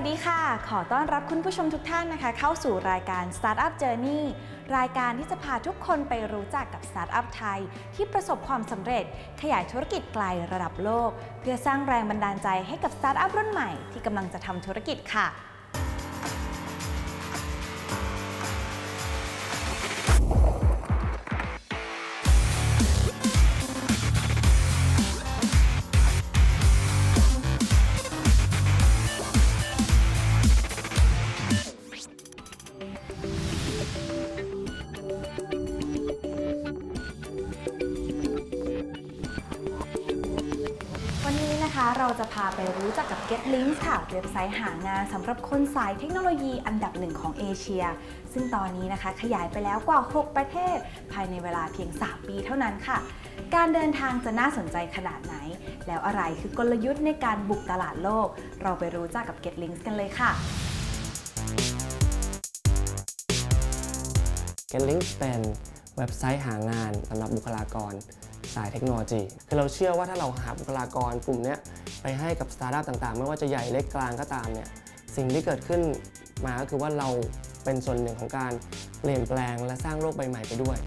วัสดีค่ะ ขอต้อนรับคุณผู้ชมทุกท่านนะคะ เข้าสู่รายการ Startup Journey รายการที่จะพาทุกคนไปรู้จักกับสตาร์ทอัพไทย ที่ประสบความสำเร็จขยายธุรกิจไกลระดับโลก เพื่อสร้างแรงบันดาลใจให้กับสตาร์ทอัพรุ่นใหม่ที่กำลังจะทำธุรกิจค่ะ จักกับ GetLinks ค่ะ เว็บไซต์หางานสำหรับคนสายเทคโนโลยีอันดับหนึ่งของเอเชีย ซึ่งตอนนี้นะคะขยายไปแล้วกว่า 6 ประเทศ ภายในเวลาเพียง 3 ปีเท่านั้นค่ะ การเดินทางจะน่าสนใจขนาดไหน แล้วอะไรคือกลยุทธ์ในการบุกตลาดโลก เราไปรู้จักกับ GetLinks กันเลยค่ะ g e t l i n k เป็นเว็บไซต์หางานสำหรับบุคลากรสายเทคโนโลยี คือเราเชื่อว่าถ้าเราหาบุคลากรกลุ่มนี้ ไปให้กับสตาร์ทอัพต่างๆ ไม่ว่าจะใหญ่เล็กกลางก็ตามเนี่ยสิ่งที่เกิดขึ้นมาก็คือว่าเราเป็นส่วนหนึ่งของการเปลี่ยนแปลงและสร้างโลกใบใหม่ไปด้วย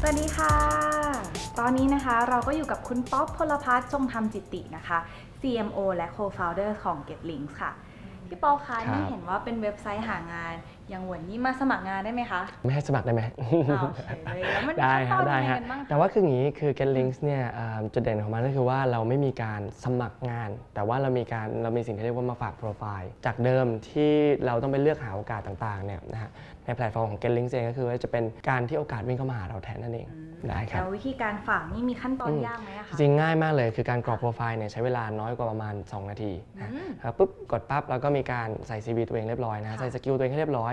สวัสดีค่ะ ตอนนี้นะคะเราก็อยู่กับคุณป๊อปพลพัฒน์จงธรรมจิตตินะคะ CMO และ Co-founder ของ GetLinks ค่ะ พี่ป๊อปคะครับนี่เห็นว่าเป็นเว็บไซต์หางาน อย่างวันนี้มาสมัครงานได้ไหมคะ ไม่ให้สมัครได้ไหมอ้าวเฉยเลยแล้วมันมีได้ขั้นตฮะอนได้ยังไงฮะกันบ้างคะแต่ว่าคืออย่างนี้คือ Get Links เนี่ยเอ่อจุดเด่นของมันก็คือว่าเราไม่มีการสมัครงาน แต่ว่าเรามีการเรามีสิ่งที่เรียกว่ามาฝากโปรไฟล์จากเดิมที่เราต้องไปเลือกหาโอกาสต่างๆเนี่ยนะฮะ ในแพลตฟอร์มของ Get Links เองก็คือว่าจะเป็นการที่โอกาสวิ่งเข้ามาหาเราแทนนั่นเองได้ครับแล้ววิธีการฝากนี่มีขั้นตอนอืมยากไหมอะคะจริงๆง่ายมากเลยคือการกรอกโปรไฟล์เนี่ยใช้เวลาน้อยกว่าประมาณ 2 นาทีนะอืมครับปุ๊บกดปั๊บแล้วก็มีการใส่ CV ตัวเองเรียบร้อยนะค่ะใส่สกิลตัวเองให้เรียบร้อย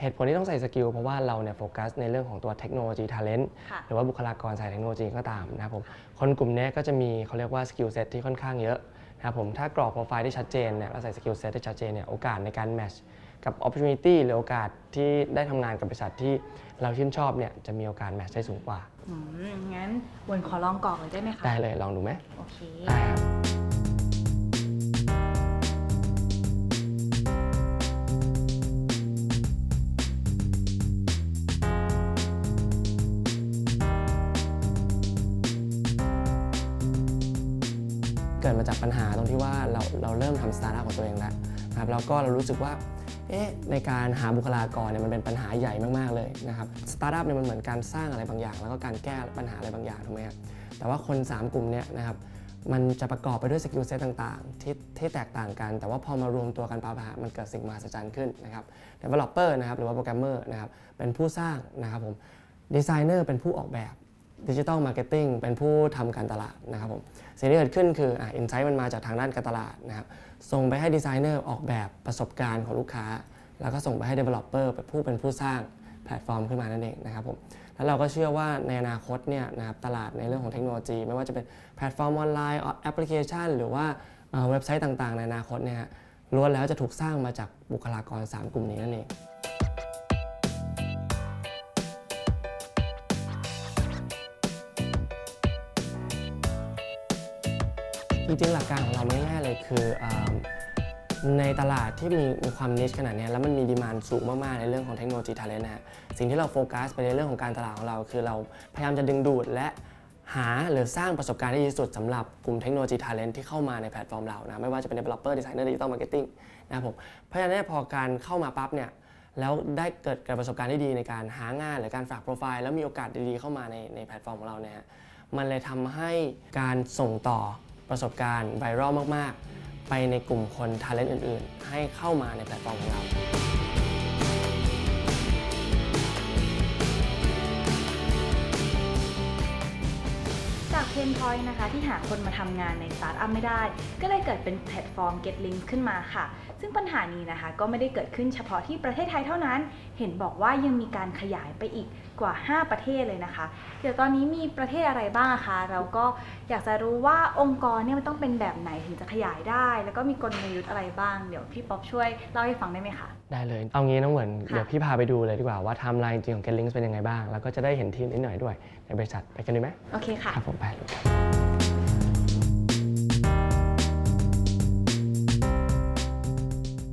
เหตุผลที่ต้องใส่สกิลเพราะว่าเราเนี่ยโฟกัสในเรื่องของตัวเทคโนโลยีท ALENT ค่ะหรือว่าบุคลากรสายเทคโนโลยีก็ตามนะครับผมคนกลุ่มเนี้ยก็จะมีเขาเรียกว่าสกิลเซ็ตที่ค่อนข้างเยอะนะครับผมถ้ากรอกโปรไฟล์ที่ชัดเจนเนี่ยแล้วใส่สกิลเซ็ตที่ชัดเจนเนี่ยโอกาสในการแมทช์ กับ opportunity หรือโอกาสที่ได้ทำงานกับบริษัทที่เราชื่นชอบเนี่ยจะมีโอกาสแมทช์ได้สูงกว่า อืมงั้นวนขอลองกรอกเลยได้ไหมคะได้เลยลองดูไหมโอเค ได้ครับ เกิดมาจากปัญหาตรงที่ว่าเราเราเริ่มทำสตาร์ทอัพของตัวเองแล้วนะครับแล้วก็เรารู้สึกว่า เอ๊ะในการหาบุคลากรเนี่ยมันเป็นปัญหาใหญ่มากๆเลยนะครับสตาร์ทอัพเนี่ยมันเหมือนการสร้างอะไรบางอย่าง แล้วก็การแก้ปัญหาอะไรบางอย่างถูกไหมครับแต่ว่าคน 3 กลุ่มเนี่ยนะครับมันจะประกอบไปด้วยสกิลเซตต่างๆที่ที่แตกต่างกัน แต่ว่าพอมารวมตัวกันปั๊บอะฮะมันเกิดสิ่งมหัศจรรย์ขึ้นนะครับ developer นะครับหรือว่าโปรแกรมเมอร์นะครับเป็นผู้สร้างนะครับผมดีไซเนอร์เป็นผู้ออกแบบ ดิจิ t a ลมาร์เก็ตติ้งเป็นผู้ทำการตลาดนะครับผมสิ่งที่เกิดขึ้นคืออินไซต์มันมาจากทางด้านการตลาดนะครับส่งไปให้ดีไซเนอร์ออกแบบประสบการณ์ของลูกค้า แล้วก็ส่งไปให้ Developer เป็นผู้เป็นผู้สร้างแพลตฟอร์มขึ้นมานั่นเองนะครับผมแล้วเราก็เชื่อว่าในอนาคตเนี่ยนะครับตลาดในเรื่องของเทคโนโลยี ไม่ว่าจะเป็นแพลตฟอร์มออนไลน์แอปพลิเคชัน หรือว่าเว็บไซต์ต่างๆ ในอนาคตเนี่ยล้วนแล้วจะถูกสร้างมาจากบุคลากร 3 กลุ่มนี้นั่นเอง จริงๆหลักการของเราง่ายๆเลยคืออในตลาดที่มีมีความนิชขนาดนี้แล้วมันมีดีมานสูงมากๆ ในเรื่องของเทคโนโลยีท ALEN นะฮะสิ่งที่เราโฟกัสไปในเรื่องของการตลาดของเรา คือเราพยายามจะดึงดูดและหาหรือสร้างประสบการณ์ที่ดีสุดสำหรับกลุ่มเทคโนโลยีท ALEN ที่เข้ามาในแพลตฟอร์มเรานะไม่ว่าจะเป็น developer designer digital marketing นะครับผมเพราะฉะนั้นพอการเข้ามาปั๊บเนี่ยแล้วได้เกิดกิดประสบการณ์ที่ดีในการหางานหรือการฝากโปรไฟล์แล้วมีโอกาสดีๆเข้ามาในในแพลตฟอร์มของเราเนี่ยฮะมันเลยทำให้การส่งต่อ ประสบการณ์ไวรัลมากๆ ไปในกลุ่มคนทาเลนต์อื่น ๆ ให้เข้ามาในแพลตฟอร์มของเราจากเพนพอยต์นะคะที่หาคนมาทำงานในสตาร์ทอัพไม่ได้ ก็เลยเกิดเป็นแพลตฟอร์ม GetLink ขึ้นมาค่ะ ซึ่งปัญหานี้นะคะก็ไม่ได้เกิดขึ้นเฉพาะที่ประเทศไทยเท่านั้น เห็นบอกว่ายังมีการขยายไปอีกกว่า 5 ประเทศเลยนะคะ เดี๋ยวตอนนี้มีประเทศอะไรบ้างอะคะเราก็อยากจะรู้ว่าองค์กรเนี่ยมันต้องเป็นแบบไหนถึงจะขยายได้ แล้วก็มีกลยุทธ์อะไรบ้าง เดี๋ยวพี่ป๊อปช่วยเล่าให้ฟังได้ไหมคะ ได้เลย เอางี้น้องเหมือนค่ะเดี๋ยวพี่พาไปดูเลยดีกว่าว่าไทม์ไลน์จริงของ Get Links เป็นยังไงบ้าง แล้วก็จะได้เห็นทีมนิดหน่อยด้วยในบริษัทไปกันดีไหมโอเคค่ะครับผมไปเลยครับ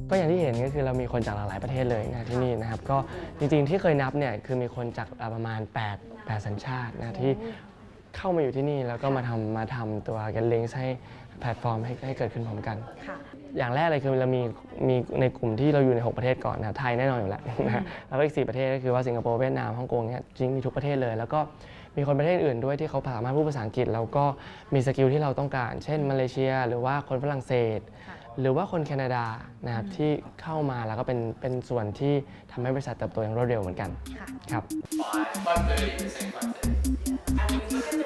ก็อย่างที่เห็นก็คือเรามีคนจากหลากหลายประเทศเลยนะที่นี่นะครับก็จริงๆที่เคยนับเนี่ยคือมีคนจากอ่าประมาณ 8 8 สัญชาตินะที่เข้ามาอยู่ที่นี่แล้วก็มาทำมาทำตัว Get Links ให้แพลตฟอร์มให้ให้เกิดขึ้นพร้อมกันค่ะอย่างแรกเลยคือเรามีมีในกลุ่มที่เราอยู่ใน 6 ประเทศก่อนนะไทยแน่นอนอยู่แล้วนะแล้วก็อีก 4 ประเทศก็คือว่าสิงคโปร์เวียดนามฮ่องกงเนี่ยจริงมีทุกประเทศเลย แล้วก็มีคนประเทศอื่นด้วยที่เขาสามารถพูดภาษาอังกฤษ แล้วก็มีสกิลที่เราต้องการ เช่นมาเลเซีย หรือว่าคนฝรั่งเศสค่ะ หรือว่าคนแคนาดานะครับที่เข้ามาแล้วก็เป็นเป็นส่วนที่ทำให้บริษัทเติบโตอย่างรวดเร็วเหมือนกันค่ะ ครับ And when you look at the recruitment business nowadays, it's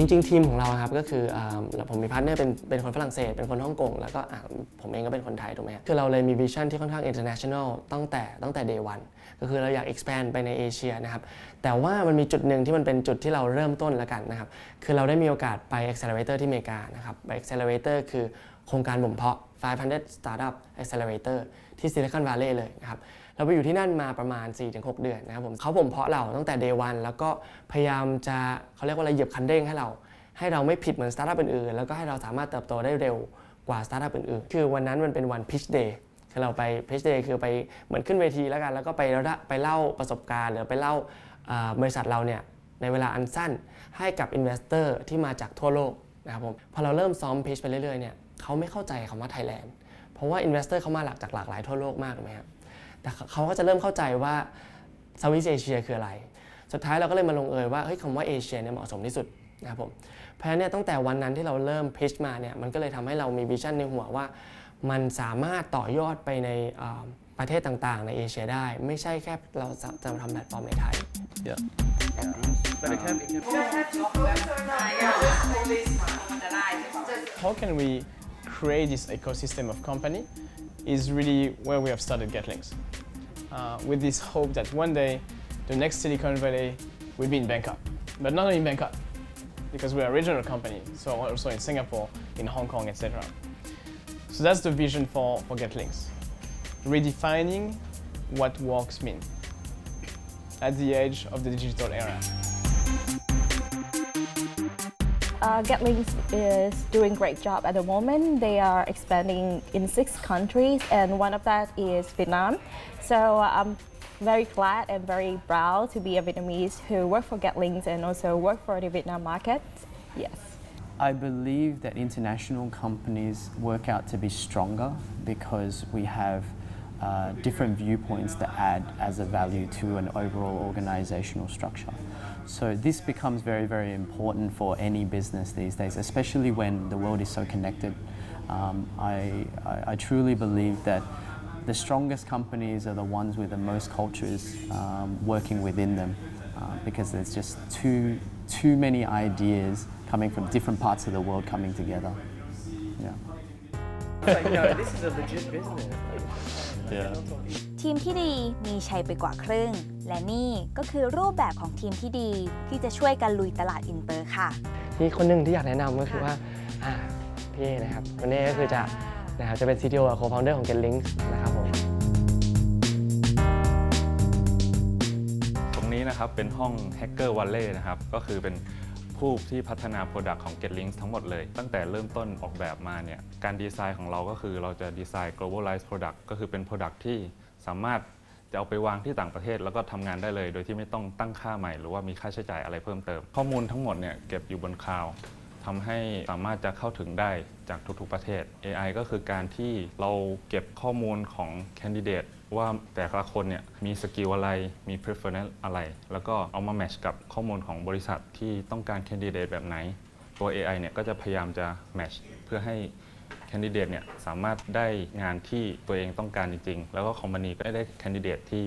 จริง ๆ ทีมของเราครับก็คืออ่าผมมีพาร์ทเนอร์เป็นเป็นคนฝรั่งเศส เป็นคนฮ่องกงแล้วก็อะผมเองก็เป็นคนไทยถูกไหมคือเราเลยมีวิชั่นที่ค่อนข้าง international ตั้งแต่ตั้งแต่ day one ก็คือเราอยาก expand ไปในเอเชียนะครับแต่ว่ามันมีจุดหนึ่งที่มันเป็นจุดที่เราเริ่มต้นแล้วกันนะครับคือเราได้มีโอกาสไป accelerator ที่อเมริกานะครับไป accelerator คือโครงการบ่มเพาะ 500 startup accelerator ที่ Silicon Valley เลยนะครับ เราไปอยู่ที่นั่นมาประมาณ 4-6 เดือนนะครับผมเขาบ่มเพาะเราตั้งแต่ day one แล้วก็พยายามจะเขาเรียกว่าอะไรเหยียบคันเร่งให้เรา ให้เราไม่ผิดเหมือนสตาร์ทอัพอื่นๆแล้วก็ให้เราสามารถเติบโตได้เร็วกว่าสตาร์ทอัพอื่นๆ คือวันนั้นมันเป็นวัน pitch day คือเราไป pitch day คือไปเหมือนขึ้นเวทีแล้วกัน แล้วก็ไปไปเล่าประสบการณ์หรือไปเล่าบริษัทเราเนี่ยในเวลาอันสั้นให้กับ investor ที่มาจากทั่วโลกนะครับผมพอเราเริ่มซ้อม pitch ไปเรื่อยๆเนี่ยเขาไม่เข้าใจคำว่า Thailand เพราะว่า investor เขามาหลักจากหลากหลายทั่วโลกมากถูกไหมครับ แต่เขาก็จะเริ่มเข้าใจว่า Southeast Asia คืออะไร สุดท้ายเราก็เลยมาลงเอยว่าเฮ้ยคำว่าเอเชียเนี่ยเหมาะสมที่สุดนะครับผมเพราะฉะนั้นเนี่ยตั้งแต่วันนั้นที่เราเริ่มพิชมาเนี่ยมันก็เลยทำให้เรามีวิชั่นในหัวว่า มันสามารถต่อยอดไปในอ่าประเทศต่างๆ ในเอเชียได้ ไม่ใช่แค่เราจะจะมาทำแพลตฟอร์มในไทย how can we create this ecosystem of company is really where we have started GetLinks. Uh, with this hope that one day the next Silicon Valley will be in Bangkok. But not only in Bangkok, because we are a regional company, so also in Singapore, in Hong Kong, etc. So that's the vision for, for GetLinks. Redefining what works mean at the edge of the digital era. Uh, is doing great job at the moment. They are expanding in six countries, and one of that is Vietnam. So I'm very glad and very proud to be a Vietnamese who work for GetLinks and also work for the Vietnam market. Yes. I believe that international companies work out to be stronger because we have uh, different viewpoints that add as a value to an overall organizational structure. So this becomes very, very important for any business these days, especially when the world is so connected. Um, I, I, I truly believe that the strongest companies are the ones with the most cultures um, working within them uh, because there's just too, too many ideas coming from different parts of the world coming together. Yeah. Yeah. ทีมที่ดีมีชัยไปกว่าครึ่ง และนี่ก็คือรูปแบบของทีมที่ดีที่จะช่วยกันลุยตลาดอินเตอร์ค่ะ มีคนหนึ่งที่อยากแนะนำก็คือค่ะว่าอ่าพี่เอนะครับวันนี้ก็คือจะนะครับจะเป็น CTO กับ Co-founder ของ GetLinks นะครับผมตรงนี้นะครับเป็นห้อง Hacker Valley นะครับ ก็คือเป็น ผู้ที่พัฒนา Product ของ GetLinks ทั้งหมดเลย ตั้งแต่เริ่มต้นออกแบบมาเนี่ยการดีไซน์ของเราก็คือเราจะดีไซน์ globalized product ก็คือเป็น Product ที่สามารถจะเอาไปวางที่ต่างประเทศแล้วก็ทำงานได้เลย โดยที่ไม่ต้องตั้งค่าใหม่ หรือว่ามีค่าใช้จ่ายอะไรเพิ่มเติม ข้อมูลทั้งหมดเนี่ยเก็บอยู่บนคลาวด์ทำให้สามารถจะเข้าถึงได้จากทุกๆประเทศ AI ก็คือการที่เราเก็บข้อมูลของแคนดิเดต ว่าแต่ละคนเนี่ยมีสกิลอะไร มี preference อะไร แล้วก็เอามาแมชกับข้อมูลของบริษัทที่ต้องการแคนดิเดตแบบไหน ตัว AI เนี่ยก็จะพยายามจะแมชเพื่อให้แคนดิเดตเนี่ยสามารถได้งานที่ตัวเองต้องการจริง ๆ แล้วก็คอมพานีก็ได้แคนดิเดตที่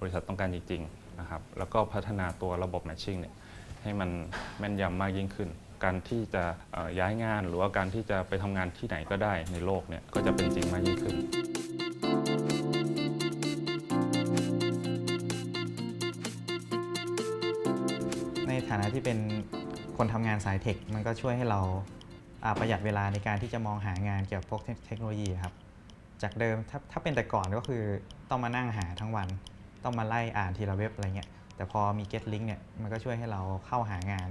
บริษัทต้องการจริงๆนะครับ แล้วก็พัฒนาตัวระบบแมชชิ่งเนี่ยให้มันแม่นยำมากยิ่งขึ้น การที่จะย้ายงานหรือว่าการที่จะไปทำงานที่ไหนก็ได้ในโลกเนี่ยก็จะเป็นจริงมากยิ่งขึ้น ที่เป็นคนทำงานสายเทค มันก็ช่วยให้เราอ่าประหยัดเวลาในการที่จะมองหางานเกี่ยวกับพวกเทคโนโลยีครับ จากเดิมถ้าถ้าเป็นแต่ก่อนก็คือต้องมานั่งหาทั้งวัน ต้องมาไล่อ่านทีละเว็บอะไรเงี้ย แต่พอมี Get Link เนี่ยมันก็ช่วยให้เราเข้าหางาน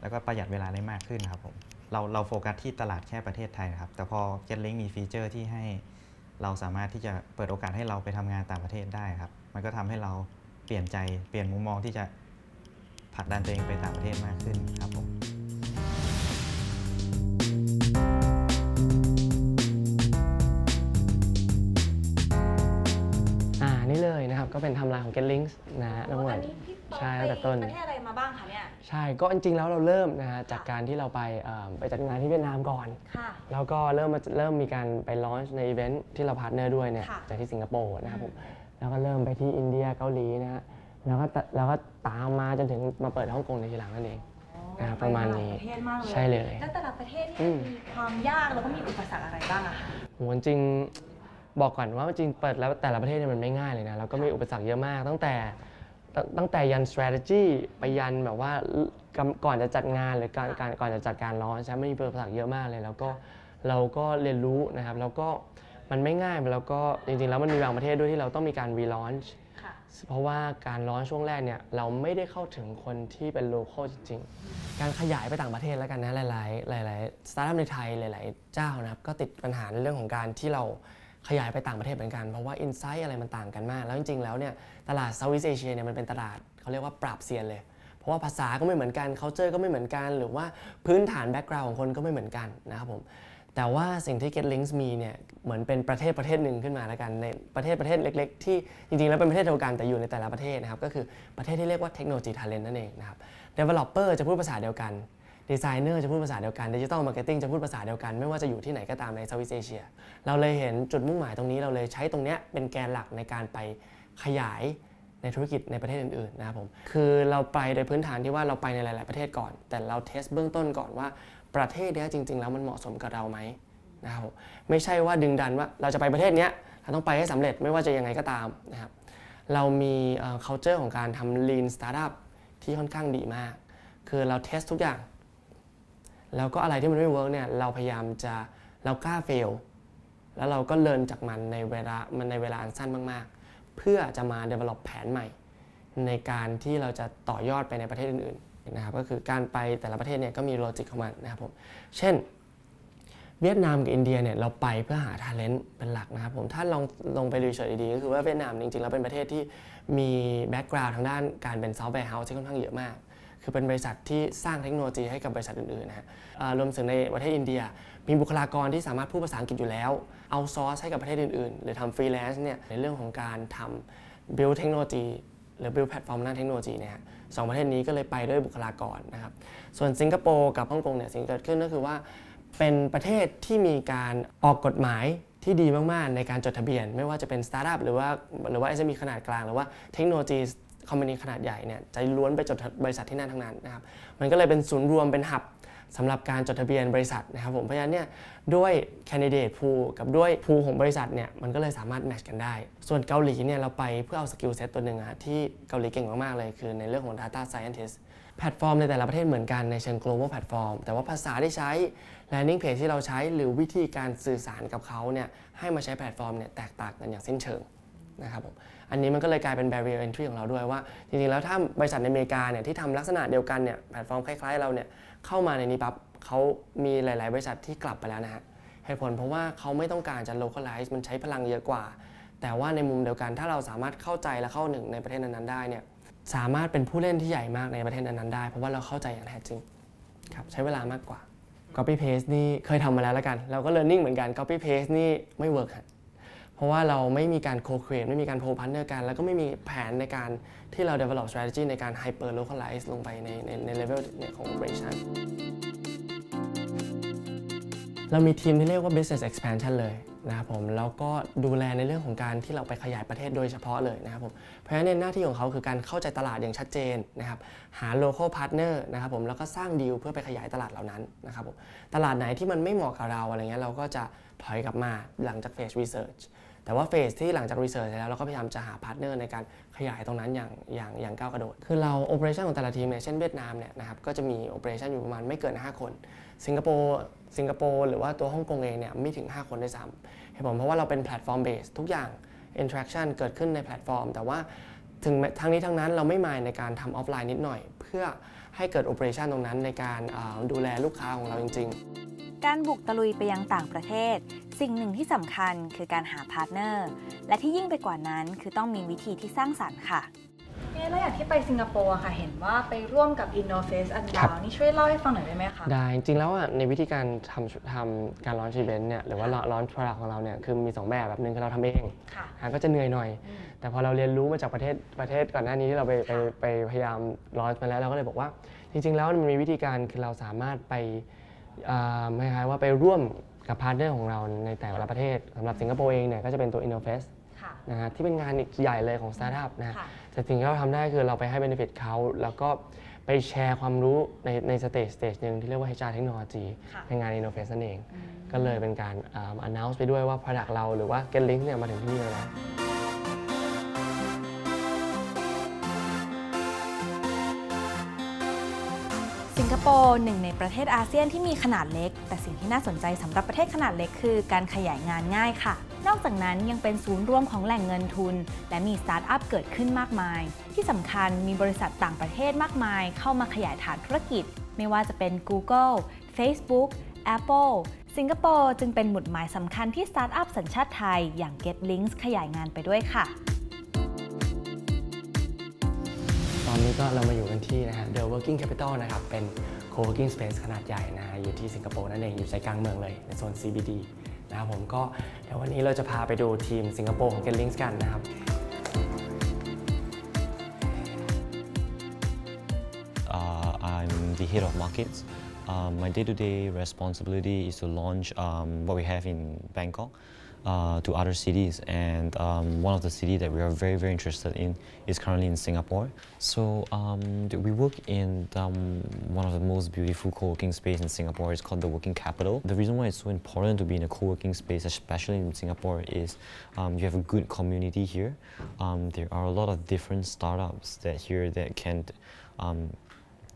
แล้วก็ประหยัดเวลาได้มากขึ้นครับผม เราเราโฟกัสที่ตลาดแค่ประเทศไทยนะครับ แต่พอ Get Link มีฟีเจอร์ที่ให้เราสามารถที่จะเปิดโอกาสให้เราไปทำงานต่างประเทศได้ครับ มันก็ทำให้เราเปลี่ยนใจเปลี่ยนมุมมองที่จะ ผลักดันตัวเองไปต่างประเทศมากขึ้นครับผมอ่านี่เลยนะครับก็เป็นไทำลายของ Get Links นะฮะน้องหอัวันนนี้พี่เปิดใช่ไปตั้งแต่ต้น ประเทศอะไรมาบ้างคะเนี่ย ใช่ก็จริงๆแล้วเราเริ่มนะฮะจากการที่เราไปเอ่อไปจัดงานที่เวียดนามก่อน ค่ะ แล้วก็เริ่มมาเริ่มมีการไปลอนช์ในอีเวนท์ที่เราพาร์ทเนอร์ด้วยเนี่ยค่ะจากที่สิงคโปร์นะครับผมแล้วก็เริ่มไปที่อินเดียเกาหลีนะฮะ แล้วก็ตแล้วก็ตามมาจนถึงมาเปิดฮ่องกงในทีหลังนั่นเองนะครับประมาณนี้ไปหลยประเทศมากเลยใช่เลยแล้วแต่ละประเทศอืเนี่ยม มีความยากแล้วก็มีอุปสรรคอะไรบ้างอะคะโหจริงๆบอกก่อนว่าจริงเปิดแล้วแต่ละประเทศเนี่ยมันไม่ง่ายเลยนะแล้วก็มีอุปสรรคเยอะมากตั้งแต่ตั้งตั้งแต่ยัน strategy ไปยันแบบว่ากำก่อนจะจัดงานหรือการการก่อนจะจัดการร้อนใช่ไหมมันมีอุปสรรคเยอะมากเลย แล้วก็เราก็เรียนรู้นะครับแล้วก็มันไม่ง่ายแล้วก็จริงๆแล้วมันมีบางประเทศด้วยที่เราต้องมีการ relaunch ค่ะ เพราะว่าการร้อนช่วงแรกเนี่ยเราไม่ได้เข้าถึงคนที่เป็นโลเคอลจริงๆ การขยายไปต่างประเทศแล้วกันนะหลายๆหลายๆสตาร์ทอัพในไทยหลาย ๆ เจ้านะครับก็ติดปัญหาในเรื่องของการที่เราขยายไปต่างประเทศเหมือนกัน เพราะว่าอินไซต์อะไรมันต่างกันมาก แล้วจริงๆแล้วเนี่ยตลาดเซาท์อีสเอเชียเนี่ยมันเป็นตลาดเขาเรียกว่าปราบเซียนเลย เพราะว่าภาษาก็ไม่เหมือนกัน culture ก็ไม่เหมือนกัน หรือว่าพื้นฐานแบ็กกราวของคนก็ไม่เหมือนกันนะครับผม แต่ว่าสิ่งที่ Get Links มีเนี่ยเหมือนเป็นประเทศประเทศหนึ่งขึ้นมาแล้วกันในประเทศประเทศเล็ก ๆ ที่จริงๆ แล้วเป็นประเทศเดียวกันแต่อยู่ในแต่ละประเทศนะครับก็คือประเทศที่เรียกว่าเทคโนโลยีท ALENT นั่นเองนะครับ Developer จะพูดภาษาเดียวกันดีไซเนอร์จะพูดภาษาเดียวกันดิจิ t a ลมาร์เก็ตติ้งจะพูดภาษาเดียวกัน ไม่ว่าจะอยู่ที่ไหนก็ตามในเซาท์อีสเอเชียเราเลยเห็นจุดมุ่งหมายตรงนี้เราเลยใช้ตรงเนี้ยเป็นแกนหลักในการไปขยาย ในธุรกิจในประเทศอื่นๆนะครับผมคือเราไปโดยพื้นฐานที่ว่าเราไปในหลาย ๆประเทศก่อน แต่เราเทสเบื้องต้นก่อนว่าประเทศนี้จริง ๆ แล้วมันเหมาะสมกับเราไหมนะครับไม่ใช่ว่าดึงดันว่าเราจะไปประเทศนี้เราต้องไปให้สำเร็จไม่ว่าจะยังไงก็ตามนะครับเรามีเอ่อ culture ของการทำ lean startup ที่ค่อนข้างดีมาก คือเราเทสทุกอย่าง แล้วก็อะไรที่มันไม่เวิร์กเนี่ยเราพยายามจะเรากล้าเฟลแล้วเราก็เรียนจากมันในเวลามันในเวลาอันสั้นมากๆ เพื่อจะมา develop แผนใหม่ ในการที่เราจะต่อยอดไปในประเทศอื่นๆนะครับก็คือการไปแต่ละประเทศเนี่ยก็มีโลจิกของมันนะครับผมเช่นเวียดนามกับอินเดียเนี่ยเราไปเพื่อหาท a เลนต์เป็นหลักนะครับผมถ้าลองลงไปรีเสิร์ชดีๆก็คือว่าเวียดนามจริงๆแล้วเป็นประเทศที่มีแบ็กกราวด์ทางด้านการเป็นซอฟต์แวร์เฮาส์ที่ค่อนข้างเยอะมาก คือเป็นบริษัทที่สร้างเทคโนโลยีให้กับบริษัทอื่นๆนะฮะรวมถึงในประเทศอินเดีย มีบุคลากรที่สามารถพูดภาษาอังกฤษอยู่แล้ว เอาซอสให้กับประเทศอื่นๆ หรือทำฟรีแลนซ์เนี่ยในเรื่องของการทำ build เทคโนโลยีหรือ build แพลตฟอร์มด้านเทคโนโลยีเนี่ยสองประเทศนี้ก็เลยไปด้วยบุคลากรนะครับ ส่วนสิงคโปร์กับฮ่องกงเนี่ยสิ่งเกิดขึ้นก็คือว่า เป็นประเทศที่มีการออกกฎหมายที่ดีมาก ๆ ในการจดทะเบียน ไม่ว่าจะเป็นสตาร์ทอัพหรือว่าหรือว่า SME ขนาดกลาง หรือว่าเทคโนโลยีคอมพานีขนาดใหญ่เนี่ยจะล้วนไปจดบริษัทที่นั่นทั้งนั้นนะครับ มันก็เลยเป็นศูนย์รวมเป็นหับ สำหรับการจดทะเบียนบริษัทนะครับผมเพราะฉะนั้นเนี่ยด้วยแคนดิเดตพูกับด้วยพูของบริษัทเนี่ยมันก็เลยสามารถแมทช์กันได้ ส่วนเกาหลีเนี่ยเราไปเพื่อเอาสกิลเซ็ตตัวหนึ่งอะที่เกาหลีเก่งมาก ๆ เลย คือในเรื่องของ Data Scientist แพลตฟอร์มในแต่ละประเทศเหมือนกันในเชิง global platform แต่ว่าภาษาที่ใช้ landing page ที่เราใช้หรือวิธีการสื่อสารกับเขาเนี่ยให้มาใช้แพลตฟอร์มเนี่ยแตกต่างกันอย่างสิ้นเชิง นะครับผมอันนี้มันก็เลยกลายเป็น barrier entry ของเราด้วยว่า จริงๆ แล้วถ้าบริษัทในอเมริกาเนี่ยที่ทำลักษณะเดียวกันเนี่ยแพลตฟอร์มคล้ายๆ เราเนี่ยเข้ามาในนี้ปั๊บเขามีหลาย ๆ บริษัทที่กลับไปแล้วนะฮะเหตุผลเพราะว่าเขาไม่ต้องการจะ localize มันใช้พลังเยอะกว่า แต่ว่าในมุมเดียวกันถ้าเราสามารถเข้าใจและเข้าหนึ่งในประเทศนั้นๆได้เนี่ยสามารถเป็นผู้เล่นที่ใหญ่มากในประเทศนั้นๆได้ เพราะว่าเราเข้าใจอย่างแท้จริงครับใช้เวลามากกว่า copy paste นี่เคยทำมาแล้วล้วกัน เราก็ learning เหมือนกัน copy paste นี่ไม่เวิร์กฮะ เพราะว่าเราไม่มีการ co-create ไม่มีการ co-partner กัน แล้วก็ไม่มีแผนในการที่เรา develop strategy ในการ hyper localize ลงไปในในใน level เนี่ยของ operation เรามีทีมที่เรียกว่า business expansion เลยนะครับผมแล้วก็ดูแลในเรื่องของการที่เราไปขยายประเทศโดยเฉพาะเลยนะครับผมเพราะฉะนั้นหน้าที่ของเขาคือการเข้าใจตลาดอย่างชัดเจนนะครับหา local partner นะครับผมแล้วก็สร้างดีลเพื่อไปขยายตลาดเหล่านั้นนะครับผมตลาดไหนที่มันไม่เหมาะกับเราอะไรเงี้ยเราก็จะถอยกลับมาหลังจาก phase research แต่ว่าเฟสที่หลังจาก research แล้วเราก็พยายามจะหาพาร์ทเนอร์ในการขยายตรงนั้นอย่างอย่างอย่างก้าวกระโดด คือเราโอเปอเรชันของแต่ละทีมเนี่ยเช่นเวียดนามเนี่ยนะครับก็จะมีโอเปอเรชันอยู่ประมาณไม่เกิน 5 คน สิงคโปร์สิงคโปร์หรือว่าตัวฮ่องกงเองเนี่ยไม่ถึง 5 คนด้วยซ้ำเหตุผลเพราะว่าเราเป็นแพลตฟอร์มเบสทุกอย่าง interaction เกิดขึ้นในแพลตฟอร์ม แต่ว่าถึงทั้งนี้ทั้งนั้นเราไม่มายในการทำออฟไลน์นิดหน่อย เพื่อ ให้เกิดโอเปอเรชันตรงนั้นในการดูแลลูกค้าของเราจริง ๆ การบุกตะลุยไปยังต่างประเทศ สิ่งหนึ่งที่สำคัญคือการหาพาร์ทเนอร์ และที่ยิ่งไปกว่านั้นคือต้องมีวิธีที่สร้างสรรค์ค่ะ แล้วอย่างที่ไปสิงคโปร์ค่ะ เห็นว่าไปร่วมกับ Innoface and ครับ Down นี่ช่วยเล่าให้ฟังหน่อยได้ไหมคะ ได้จริงๆแล้วอะในวิธีการทำทำการ launch event เนี่ยหรือว่า launch product ของเราเนี่ยคือมี2แบบแบบหนึงคือเราทำเองค่ะ อะก็จะเหนื่อยหน่อย อืม แต่พอเราเรียนรู้มาจากประเทศประเทศก่อนหน้านี้ที่เราไปไปไปพยายาม launch มาแล้วเราก็เลยบอกว่า จริง ๆ แล้วมันมีวิธีการคือเราสามารถไปอ่าคล้ายๆว่าไปร่วมกับพาร์ทเนอร์ของเราในแต่ละประเทศสำหรับสิงคโปร์เองเนี่ยก็จะเป็นตัว Innofest ค่ะ นะฮะที่เป็นงานอีกใหญ่เลยของสตาร์ทอัพนะฮะค่ะ แต่สิ่งที่เราทำได้คือเราไปให้ benefit เขาแล้วก็ไปแชร์ความรู้ในในสเตจสเตจหนึ่งที่เรียกว่า HR Technology ค่ะในงาน Innovate นั่นเองก็เลยเป็นการอ่า announce ไปด้วยว่า product เราหรือว่า Get Link เนี่ยมาถึงที่นี่แล้วสิงคโปร์หนึ่งในประเทศอาเซียนที่มีขนาดเล็ก แต่สิ่งที่น่าสนใจสำหรับประเทศขนาดเล็กคือการขยายงานง่ายค่ะ นอกจากนั้นยังเป็นศูนย์รวมของแหล่งเงินทุน และมีสตาร์ทอัพเกิดขึ้นมากมาย ที่สำคัญมีบริษัทต่างประเทศมากมาย เข้ามาขยายฐานธุรกิจ ไม่ว่าจะเป็น Google Facebook Apple สิงคโปร์จึงเป็นหมุดหมายสำคัญที่สตาร์ทอัพสัญชาติไทย อย่าง GetLinks ขยายงานไปด้วยค่ะ ตอนนี้ก็เรามาอยู่กันที่นะฮะ The Working Capital นะครับ เป็น co-working space ขนาดใหญ่นะฮะอยู่ที่สิงคโปร์นั่นเอง อยู่ใจกลางเมืองเลย ในโซน CBD นะครับผมก็เดี๋ยววันนี้เราจะพาไปดูทีมสิงคโปร์ของเกลลิงส์กันนะครับ Uh, I'm the head of markets. Um, my day-to-day responsibility is to launch um, what we have in Bangkok uh, to other cities, and um, one of the cities that we are very, very interested in is currently in Singapore. So um, we work in um, one of the most beautiful co-working space in Singapore. It's called the Working Capital. The reason why it's so important to be in a co-working space, especially in Singapore, is um, you have a good community here. Um, there are a lot of different startups that here that can um,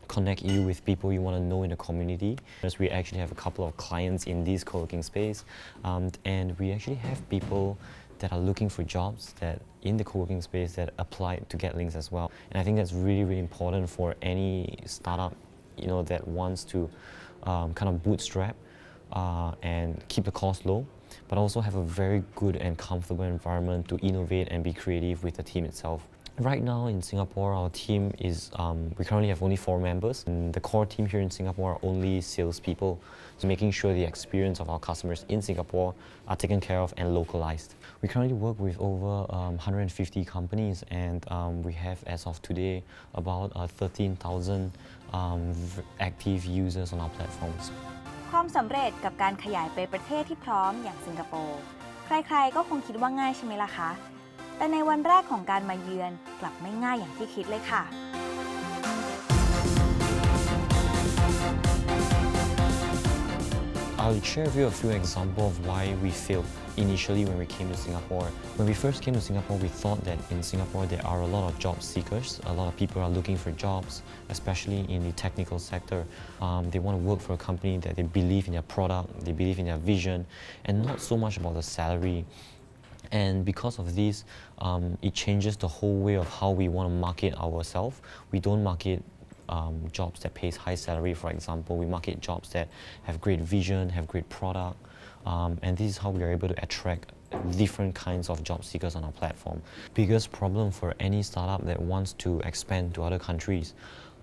connect you with people you want to know in the community. Because we actually have a couple of clients in this co-working space, um, and we actually have people that are looking for jobs that in the co-working space that apply to get links as well. And I think that's really, really important for any startup, you know, that wants to um, kind of bootstrap uh, and keep the cost low, but also have a very good and comfortable environment to innovate and be creative with the team itself. Right now in Singapore, our team is, um, we currently have only four members. And the core team here in Singapore are only salespeople, so making sure the experience of our customers in Singapore are taken care of and localized. We currently work with over um, 150 companies, and um, we have, as of today, about uh, 13,000 um, v- active users on our platforms. ความสำเร็จกับการขยายไปประเทศที่พร้อมอย่างสิงคโปร์ ใครๆ ก็คงคิดว่าง่ายใช่ไหมล่ะคะ แต่ในวันแรกของการมาเยือนกลับไม่ง่ายอย่างที่คิดเลยค่ะ I'll share with you a few examples of why we failed initially when we came to Singapore. When we first came to Singapore, we thought that in Singapore there are a lot of job seekers. A lot of people are looking for jobs, especially in the technical sector. Um, they want to work for a company that they believe in their product, they believe in their vision, and not so much about the salary. And because of this, um, it changes the whole way of how we want to market ourselves. We don't market um, jobs that pays high salary, for example. We market jobs that have great vision, have great product, um, and this is how we are able to attract different kinds of job seekers on our platform. Biggest problem for any startup that wants to expand to other countries.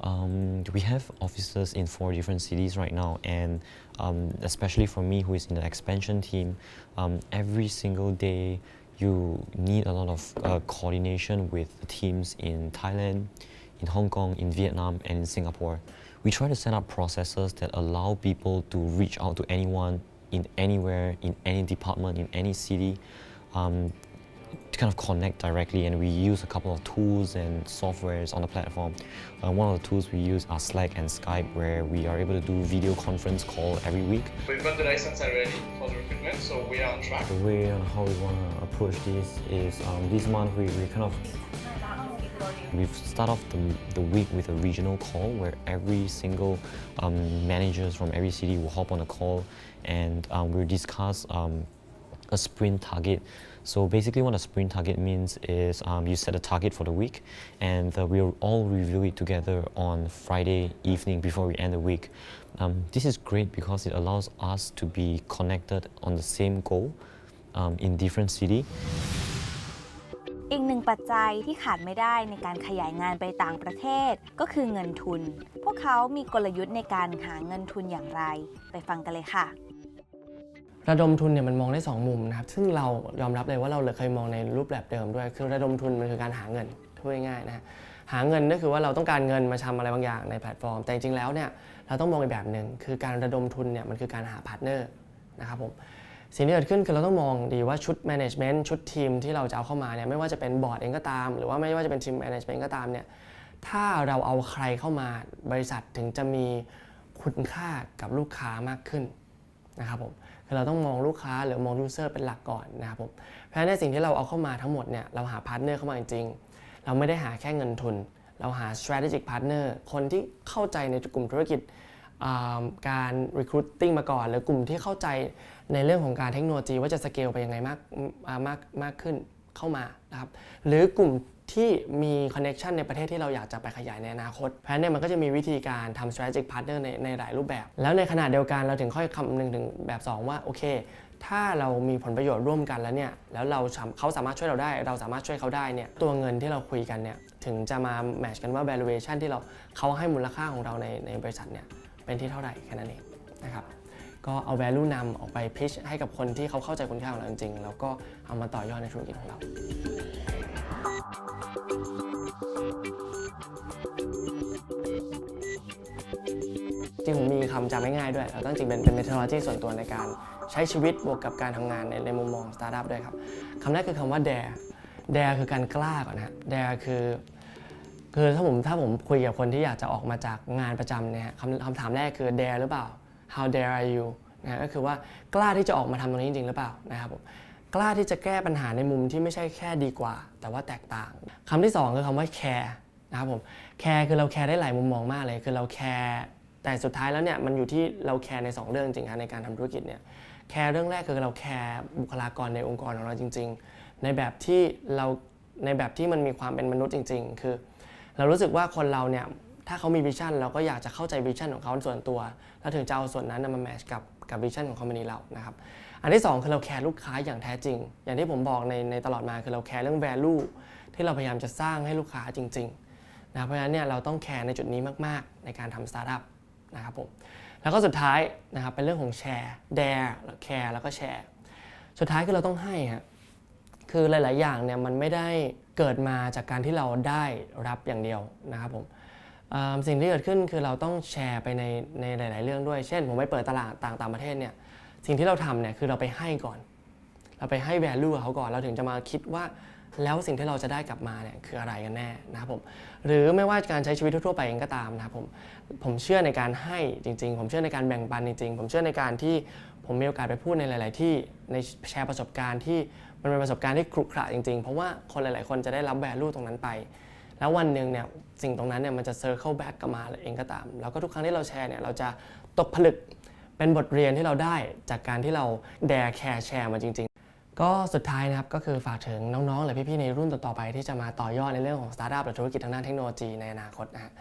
Um, we have offices in four different cities right now, and um, especially for me, who is in the expansion team, um, every single day you need a lot of uh, coordination with the teams in Thailand, in Hong Kong, in Vietnam, and in Singapore. We try to set up processes that allow people to reach out to anyone in anywhere, in any department, in any city. Um, to kind of connect directly and we use a couple of tools and softwares on the platform. Uh, one of the tools we use are Slack and Skype where we are able to do video conference call every week. We've got the license already for the recruitment, so we are on track. The way on how we want to approach this is um, this month we, we kind of We've start off the, the week with a regional call where every single um, managers from every city will hop on a call and um, we'll discuss um, a sprint target. So basically what a sprint target means is um, you set a target for the week and uh, we'll all review it together on Friday evening before we end the week. Um, this is great because it allows us to be connected on the same goal um, in different city. อีกหนึ่งปัจจัยที่ขาดไม่ได้ในการขยายงานไปต่างประเทศ ก็คือเงินทุน พวกเขามีกลยุทธ์ในการหาเงินทุนอย่างไร ไปฟังกันเลยค่ะ ระดมทุนเนี่ยมันมองได้ 2 มุมนะครับ ซึ่งเรายอมรับเลยว่าเราเคยมองในรูปแบบเดิมด้วย คือระดมทุนมันคือการหาเงินพูดง่ายๆนะหาเงินก็คือว่าเราต้องการเงินมาทำอะไรบางอย่างในแพลตฟอร์ม แต่จริงๆแล้วเนี่ยเราต้องมองอีกแบบหนึ่งคือการระดมทุนเนี่ยมันคือการหาพาร์ทเนอร์นะครับผมสิ่งที่เกิดขึ้นคือเราต้องมองดีว่าชุด management ชุดทีมที่เราจะเอาเข้ามาเนี่ยไม่ว่าจะเป็นบอร์ดเองก็ตาม หรือว่าไม่ว่าจะเป็นทีม management ก็ตามเนี่ยถ้าเราเอาใครเข้ามาบริษัทถึงจะมีคุณค่ากับลูกค้ามากขึ้นนะครับผม คือเราต้องมองลูกค้าหรือมอง user เป็นหลักก่อนนะครับผมเพราะฉะนั้นในสิ่งที่เราเอาเข้ามาทั้งหมดเนี่ยเราหาพาร์ทเนอร์เข้ามาจริงๆ เราไม่ได้หาแค่เงินทุน เราหา strategic partner คนที่เข้าใจในกลุ่มธุรกิจการ recruiting มาก่อน หรือกลุ่มที่เข้าใจในเรื่องของการเทคโนโลยีว่าจะสเกลไปยังไงมากมากมากขึ้นเข้ามานะครับหรือกลุ่ม ที่มี connection ในประเทศที่เราอยากจะไปขยายในอนาคต เพราะนั้นเนยมันก็จะมีวิธีการทำ strategic partner ในในหลายรูปแบบ แล้วในขณะเดียวกันเราถึงค่อยคำนึงถึงแบบ 2 ว่าโอเค ถ้าเรามีผลประโยชน์ร่วมกันแล้วเนี่ยแล้วเราเขาสามารถช่วยเราได้ เราสามารถช่วยเขาได้เนี่ยตัวเงินที่เราคุยกันเนี่ยถึงจะมาแมชกันว่า valuation ที่เราเขาให้มูลค่าของเราในในบริษัทเนี่ยเป็นที่เท่าไหร่แค่นั้นเองนะครับ ก็เอา value นำออกไป pitch ให้กับคนที่เขาเข้าใจคุณค่าของเราจริงๆ แล้วก็เอามาต่อยอดในธุรกิจของเราจริงผมมีคำจำง่ายๆด้วยแล้วต้งจริงเป็นเป็น methodology ส่วนตัวในการใช้ชีวิตบวกกับการทำงานในในมุมมอง startup ด้วยครับคำแรกคือคำว่า dare dare คือการกล้าก่อนนะฮะ dare คือคือถ้าผมถ้าผมคุยกับคนที่อยากจะออกมาจากงานประจำเนี่ยคำคำถามแรกคือ dare หรือเปล่า how dare are you นะก็คือว่ากล้าที่จะออกมาทำตรงนี้จริงๆหรือเปล่านะครับผมกล้าที่จะแก้ปัญหาในมุมที่ไม่ใช่แค่ดีกว่า แต่ว่าแตกต่างคำที่สองคือคำว่า care นะครับผม care คือเราแคร์ได้หลายมุมมองมากเลย คือเราแคร์แต่สุดท้ายแล้วเนี่ยมันอยู่ที่เราแคร์ในสองเรื่องจริงครับในการทำธุรกิจเนี่ยแคร์เรื่องแรกคือเราแคร์บุคลากรในองค์กรของเราจริง ๆ ในแบบที่เราในแบบที่มันมีความเป็นมนุษย์จริง ๆ คือ เรารู้สึกว่าคนเราเนี่ย ถ้าเขามีวิชั่นเราก็อยากจะเข้าใจวิชั่นของเขาส่วนตัว แล้วถึงจะเอาส่วนนั้นมาแมชกับกับวิชั่นของคอมพานีเรานะครับอันที่สองคือเราแคร์ลูกค้าอย่างแท้จริง อย่างที่ผมบอกในในตลอดมาคือเราแคร์เรื่อง value ที่เราพยายามจะสร้างให้ลูกค้าจริงๆนะเพราะฉะนั้นเนี่ยเราต้องแคร์ในจุดนี้มากๆ ในการทำสตาร์ทอัพนะครับผมแล้วก็สุดท้ายนะครับเป็นเรื่องของแชร์ dare แคร์แล้วก็แชร์สุดท้ายคือเราต้องให้ฮะคือหลาย ๆ อย่างเนี่ยมันไม่ได้เกิดมาจากการที่เราได้รับอย่างเดียวนะครับผม สิ่งที่เกิดขึ้นคือเราต้องแชร์ไปในในหลาย ๆ เรื่องด้วย เช่น ผมไปเปิดตลาดต่างต่างประเทศเนี่ยสิ่งที่เราทำเนี่ยคือเราไปให้ก่อน เราไปให้ value เขาก่อนเราถึงจะมาคิดว่าแล้วสิ่งที่เราจะได้กลับมาเนี่ยคืออะไรกันแน่นะครับผมหรือไม่ว่าการใช้ชีวิตทั่ว ๆ ไปเองก็ตามนะครับผมผมเชื่อในการให้จริง ๆ ผมเชื่อในการแบ่งปันจริง ๆ ผมเชื่อในการที่ผมมีโอกาสไปพูดในหลาย ๆ ที่ในแชร์ประสบการณ์ที่มันเป็นประสบการณ์ที่ครุขระจริง ๆ เพราะว่าคนหลาย ๆ คนจะได้รับ value ตรงนั้นไป แล้ววันหนึ่งเนี่ยสิ่งตรงนั้นเนี่ยมันจะ circle back กลับมาเองก็ตาม แล้วก็ทุกครั้งที่เราแชร์เนี่ยเราจะตกผลึกเป็นบทเรียนที่เราได้จากการที่เราแดร์แคร์แชร์มาจริง ๆ ก็สุดท้ายนะครับก็คือฝากถึงน้องๆหรือพี่ๆในรุ่นต่อๆไปที่จะมาต่อยอดในเรื่องของสตาร์ทอัพหรือธุรกิจทางด้านเทคโนโลยีในอนาคตนะฮะ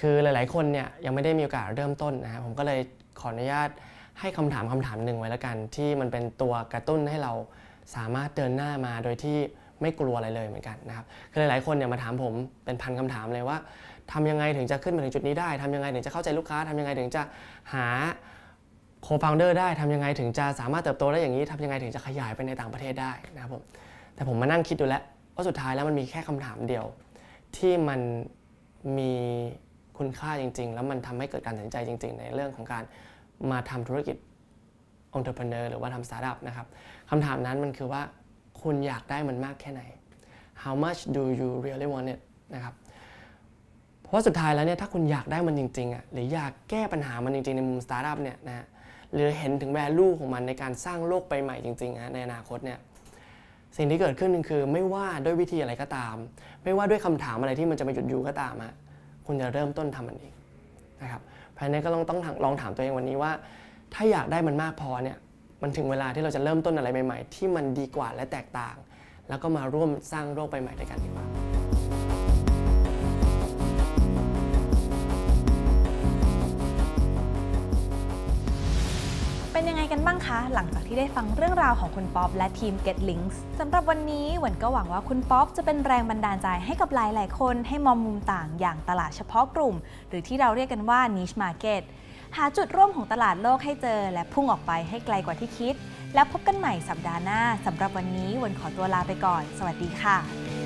คือหลายๆคนเนี่ยยังไม่ได้มีโอกาสเริ่มต้นนะฮะผมก็เลยขออนุญาตให้คำถามคำถามหนึ่งไว้แล้วกัน ที่มันเป็นตัวกระตุ้นให้เราสามารถเดินหน้ามาโดยที่ ไม่กลัวอะไรเลยเหมือนกันนะครับคือหลายๆคนเนี่ยมาถามผมเป็นพันคำถามเลยว่าทำยังไงถึงจะขึ้นมาถึงจุดนี้ได้ทำยังไงถึงจะเข้าใจลูกค้าทำยังไงถึงจะหาโคฟาวเดอร์ได้ทำยังไงถึงจะสามารถเติบโตได้อย่างนี้ทำยังไงถึงจะขยายไปในต่างประเทศได้นะครับผมแต่ผมมานั่งคิดดูแล้วว่าสุดท้ายแล้วมันมีแค่คำถามเดียว ที่มันมีคุณค่าจริง ๆ แล้วมันทำให้เกิดการตัดสินใจจริง ๆ ในเรื่องของการมาทำธุรกิจ entrepreneur หรือว่าทำ startup นะครับคำถามนั้นมันคือว่า คุณอยากได้มันมากแค่ไหน how much do you really want it นะครับ เพราะสุดท้ายแล้วเนี่ยถ้าคุณอยากได้มันจริงๆอะหรืออยากแก้ปัญหามันจริงๆ ในมุมสตาร์ทอัพเนี่ยนะฮะหรือเห็นถึง value ของมันในการสร้างโลกใบใหม่จริงๆฮะในอนาคตเนี่ยสิ่งที่เกิดขึ้นคือไม่ว่าด้วยวิธีอะไรก็ตาม ไม่ว่าด้วยคำถามอะไรที่มันจะมาหยุดอยู่ก็ตามฮะคุณจะเริ่มต้นทำมันเองนะครับเพราะฉะนั้นก็ต้องต้องลองถามตัวเองวันนี้ว่า ถ้าอยากได้มันมากพอเนี่ย มันถึงเวลาที่เราจะเริ่มต้นอะไรใหม่ ๆ ที่มันดีกว่าและแตกต่าง แล้วก็มาร่วมสร้างโลกใบใหม่ด้วยกันดีกว่าเป็นยังไงกันบ้างคะ หลังจากที่ได้ฟังเรื่องราวของคุณป๊อปและทีม Get Links สำหรับวันนี้หวันก็หวังว่าคุณป๊อปจะเป็นแรงบันดาลใจให้กับหลาย ๆ คนให้มองมุมต่างอย่างตลาดเฉพาะกลุ่ม หรือที่เราเรียกกันว่า niche market หาจุดร่วมของตลาดโลกให้เจอ และพุ่งออกไปให้ไกลกว่าที่คิด แล้วพบกันใหม่สัปดาห์หน้าสำหรับวันนี้วันขอตัวลาไปก่อน สวัสดีค่ะ